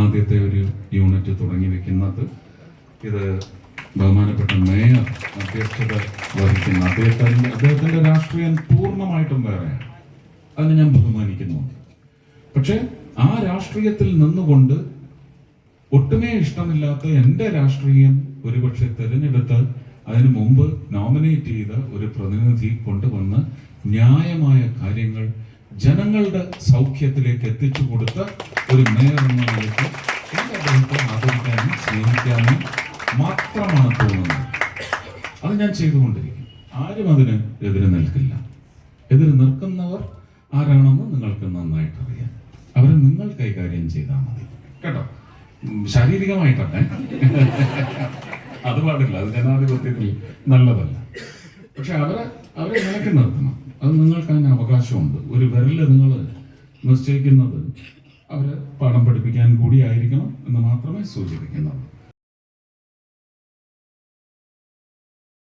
ആദ്യത്തെ ഒരു യൂണിറ്റ് തുടങ്ങി വെക്കുന്നത്. ഇത് ബഹുമാനപ്പെട്ട മേയർ അധ്യക്ഷത വഹിക്കുന്ന അദ്ദേഹത്തിന്റെ അദ്ദേഹത്തിന്റെ രാഷ്ട്രീയം പൂർണമായിട്ടും വേറെയാണ്. അതിനെ ഞാൻ ബഹുമാനിക്കുന്നുണ്ട്. പക്ഷേ ആ രാഷ്ട്രീയത്തിൽ നിന്നുകൊണ്ട് ഒട്ടുമേ ഇഷ്ടമില്ലാത്ത എന്റെ രാഷ്ട്രീയം ഒരുപക്ഷെ തിരഞ്ഞെടുത്ത് അതിനു മുമ്പ് നോമിനേറ്റ് ചെയ്ത ഒരു പ്രതിനിധി കൊണ്ടുവന്ന് ന്യായമായ കാര്യങ്ങൾ ജനങ്ങളുടെ സൗഖ്യത്തിലേക്ക് എത്തിച്ചു കൊടുത്ത ഒരു മേയർ എന്ന നിലയ്ക്ക് എനിക്ക് അദ്ദേഹത്തെ ആദരിക്കാനും സ്നേഹിക്കാനും മാത്രമാണ് തോന്നുന്നത്. അത് ഞാൻ ചെയ്തുകൊണ്ടിരിക്കും ആരും അതിന് എതിരെ നിൽക്കില്ല. എതിരെ നിൽക്കുന്നവർ ആരാണെന്ന് നിങ്ങൾക്ക് നന്നായിട്ട് അറിയാം അവരെ നിങ്ങൾ കൈകാര്യം ചെയ്താൽ മതി. കേട്ടോ? ശാരീരികമായിട്ടല്ലേ? അത് പാടില്ല. അത് ജനാധിപത്യത്തിൽ നല്ലതല്ല. പക്ഷെ അവരെ അവരെ നിലയ്ക്ക് നിർത്തണം. അത് നിങ്ങൾക്ക് അതിന് അവകാശമുണ്ട്. ഒരു വിരൽ നിങ്ങൾ നിശ്ചയിക്കുന്നത് അവരെ പാഠം പഠിപ്പിക്കാൻ കൂടിയായിരിക്കണം എന്ന് മാത്രമേ സൂചിപ്പിക്കുന്നുള്ളൂ.